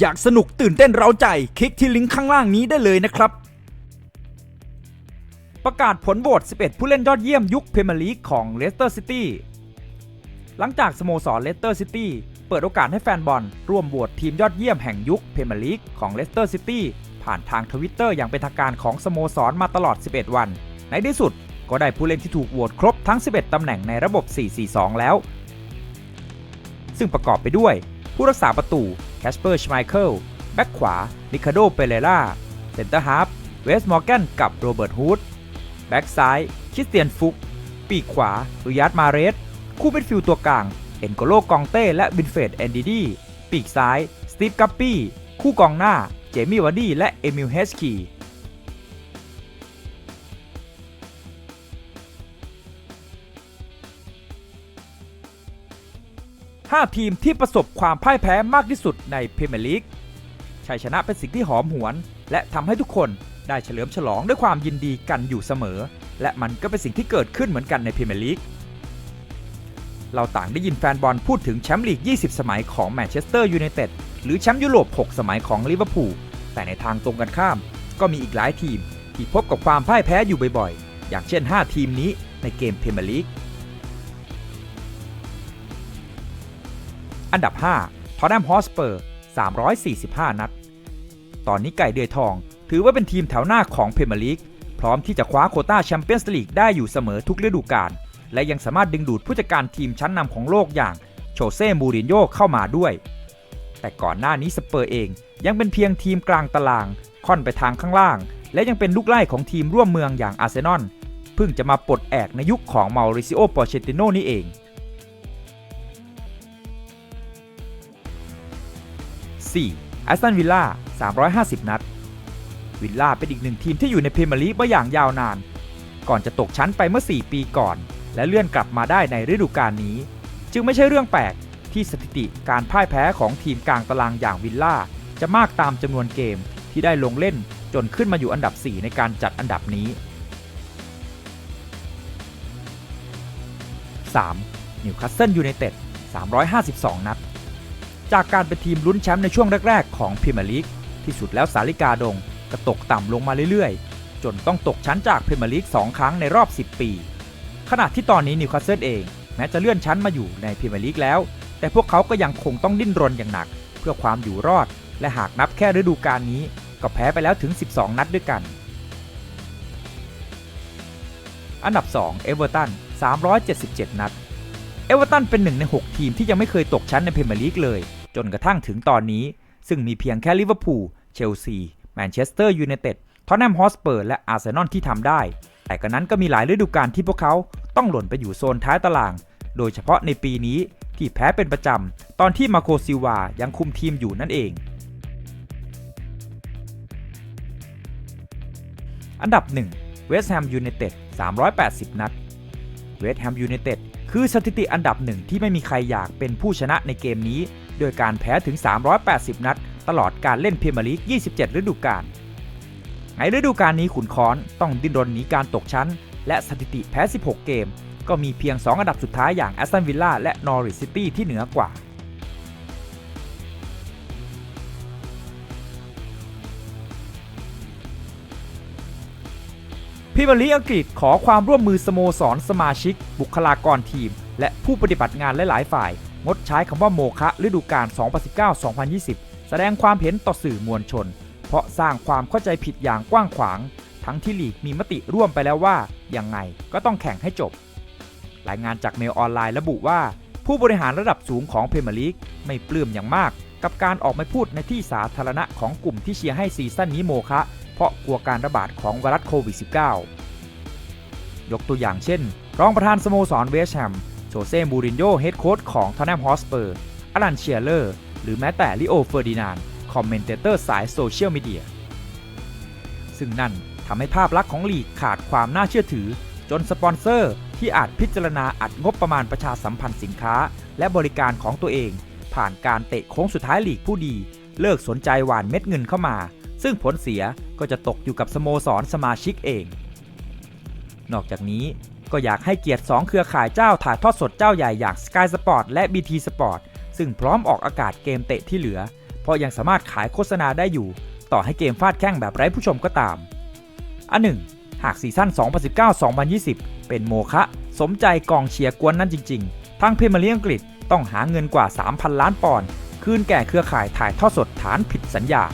อยากสนุกตื่นเต้นเร้าใจ คลิกที่ลิงก์ข้างล่างนี้ได้เลยนะครับ ประกาศผลโหวต 11 ผู้เล่นยอดเยี่ยมยุคพรีเมียร์ลีกของเลสเตอร์ซิตี้หลังจากสโมสรเลสเตอร์ซิตี้เปิดโอกาสให้แฟนบอลร่วมโหวตทีมยอดเยี่ยมแห่งยุคพรีเมียร์ลีกของเลสเตอร์ซิตี้ผ่านทางทวิตเตอร์อย่างเป็นทางการของสโมสรมาตลอด 11 วัน ในที่สุดก็ได้ผู้เล่นที่ถูกโหวตครบทั้ง 11 ตำแหน่งในระบบ 4-4-2 แล้ว ซึ่งประกอบไปด้วย ผู้รักษาประตูแคสเปอร์ชไมเคิลแบ็กขวานิคาโดเปเรล่าเซนเตอร์ฮาร์ฟเวสมอร์แกนกับโรเบิร์ตฮูดแบ็กซ้ายคริสเตียนฟุก ปีกขวารุยัตมาเรส คู่เป็นฟิลตัวกลาง เอ็นโกโลกองเต้และวินเฟดแอนดีดีปีกซ้ายสตีฟกัปปี้คู่กองหน้า เจมี่วาร์ดี้และเอมิลเฮสคี ห้าทีมที่ประสบความพ่ายแพ้มากที่สุดในพรีเมียร์ลีกชัยชนะเป็นสิ่งที่หอมหวน และทำให้ทุกคนได้เฉลิมฉลองด้วยความยินดีกันอยู่เสมอ และมันก็เป็นสิ่งที่เกิดขึ้นเหมือนกันในพรีเมียร์ลีกเราต่างได้ยินแฟนบอลพูดถึงแชมป์ลีก 20 สมัยของแมนเชสเตอร์ยูไนเต็ดหรือแชมป์ยุโรป 6 สมัยของลิเวอร์พูลแต่ในทางตรงกันข้าม ก็มีอีกหลายทีม ที่พบกับความพ่ายแพ้อยู่บ่อยๆ อย่างเช่น 5 ทีมนี้ในเกมพรีเมียร์ลีก อันดับ 5 ทอ t แนมฮอสเปอร์ 345 นัด ตอนนี้ไก่เดือยทอง ถือว่าเป็นทีมแถวหน้าของเพรเมียร์ลีก พร้อมที่จะคว้าโคต้าแชมเปี้ยนส์ลีกได้อยู่เสมอทุกฤดูกาล และยังสามารถดึงดูดผู้จัดการทีมชั้นนำของโลกอย่างโชเซ่มูรินโญ่เข้ามาด้วย แต่ก่อนหน้านี้สเปอร์เองยังเป็นเพียงทีมกลางตาราง ค่อนไปทางข้างล่าง และยังเป็นลูกไล่ของทีมร่วมเมืองอย่างอาร์เซนอล เพิ่งจะมาปลดแอกในยุคของมาริซิโอ ปอเชติโนนี่เอง 4. แอสตันวิลล่า350 นัด วิลล่าเป็นอีกหนึ่งทีมที่อยู่ในพรีเมียร์ลีกมาอย่างยาวนาน ก่อนจะตกชั้นไปเมื่อ 4 ปีก่อน และเลื่อนกลับมาได้ในฤดูกาลนี้ จึงไม่ใช่เรื่องแปลกที่สถิติการพ่ายแพ้ของทีมกลางตารางอย่างวิลล่าจะมากตามจำนวนเกมที่ได้ลงเล่นจนขึ้นมาอยู่อันดับ 4 ในการจัดอันดับนี้ 3. นิวคาสเซิลยูไนเต็ด352 นัด จากการเป็นทีมลุ้นแชมป์ในช่วงแรก ๆ ของพรีเมียร์ลีกที่สุดแล้วสาลิกาดงก็ตกต่ำลงมาเรื่อยๆ จนต้องตกชั้นจากพรีเมียร์ลีก2ครั้งในรอบ 10 ปี ขณะที่ตอนนี้นิวคาสเซิลเองแม้จะเลื่อนชั้นมาอยู่ในพรีเมียร์ลีกแล้ว แต่พวกเขาก็ยังคงต้องดิ้นรนอย่างหนัก เพื่อความอยู่รอด และหากนับแค่ฤดูกาลนี้ ก็แพ้ไปแล้วถึง 12 นัดด้วยกัน อันดับ 2 เอเวอร์ตัน 377 นัด เอเวอร์ตันเป็นหนึ่งใน 6 ทีมที่ยังไม่เคยตกชั้นในพรีเมียร์ลีกเลย จนกระทั่งถึงตอนนี้ ซึ่งมีเพียงแค่ลิเวอร์พูลเชลซีแมนเชสเตอร์ยูไนเต็ดทอตแนมฮอสเปอร์และอาร์เซนอลที่ทำได้ แต่ก็นั้นก็มีหลายฤดูกาลที่พวกเขาต้องหล่นไปอยู่โซนท้ายตาราง โดยเฉพาะในปีนี้ที่แพ้เป็นประจำ ตอนที่มาโคซิวายังคุมทีมอยู่นั่นเอง อันดับ1เวสต์แฮมยูไนเต็ด380 นัด เวสต์แฮมยูไนเต็ด คือสถิติอันดับหนึ่งที่ไม่มีใครอยากเป็นผู้ชนะในเกมนี้ โดยการแพ้ถึง 380 นัด ตลอดการเล่นพรีเมียร์ลีก 27 ฤดูกาลในฤดูกาลนี้ขุนค้อนต้องดิ้นรนหนีการตกชั้น และสถิติแพ้ 16 เกม ก็มีเพียง 2 อันดับสุดท้ายอย่างแอสตันวิลล่าและนอริสซิตี้ที่เหนือกว่า รีเมียร์ลีกอังกฤษขอความร่วมมือสโมสรสมาชิก บุคลากรทีม และผู้ปฏิบัติงานหลาย ๆ ฝ่าย งดใช้คำว่าโมคะฤดูกาล 2019-2020 แสดงความเห็นต่อสื่อมวลชน เพราะสร้างความเข้าใจผิดอย่างกว้างขวาง ทั้งที่ลีกมีมติร่วมไปแล้วว่ายังไงก็ต้องแข่งให้จบ รายงานจากเมลออนไลน์ระบุว่า ผู้บริหารระดับสูงของพรีเมียร์ลีกไม่ปลื้มอย่างมาก กับการออกมาพูดในที่สาธารณะของกลุ่มที่เชียร์ให้ซีซั่นนี้โมคะ เพราะกลัวการระบาดของไวรัสโควิด -19 ยกตัวอย่างเช่น รองประธานสโมสรเวสต์แฮมโชเซ่มูรินโญ่เฮดโค้ชของทอนแนมฮอสเปอร์อลันเชียเลอร์ หรือแม้แต่ลิโอเฟอร์ดินานคอมเมนเตเตอร์สายโซเชียลมีเดีย ซึ่งนั่นทำให้ภาพลักษณ์ของลีกขาดความน่าเชื่อถือ จนสปอนเซอร์ที่อาจพิจารณาอัดงบประมาณประชาสัมพันธ์สินค้า และบริการของตัวเอง ผ่านการเตะโค้งสุดท้ายลีกผู้ดี เลิกสนใจหวานเม็ดเงินเข้ามา ซึ่งผลเสียก็จะตกอยู่กับสโมสรสมาชิกเอง นอกจากนี้ก็อยากให้เกียรติ 2 เครือข่ายเจ้าถ่ายทอดสดเจ้าใหญ่อย่าง Sky Sport และ BT Sport ซึ่งพร้อมออกอากาศเกมเตะที่เหลือ เพราะยังสามารถขายโฆษณาได้อยู่ ต่อให้เกมฟาดแข้งแบบไร้ผู้ชมก็ตาม อันหนึ่งหากซีซั่น 2019-2020 เป็นโมฆะสมใจกองเชียร์กวนนั่นจริง ๆ ทางเพรีเมียร์ลีอังกฤษต้องหาเงินกว่า 3,000 ล้านปอนด์คืนแก่เครือข่ายถ่ายทอดสดฐานผิดสัญญา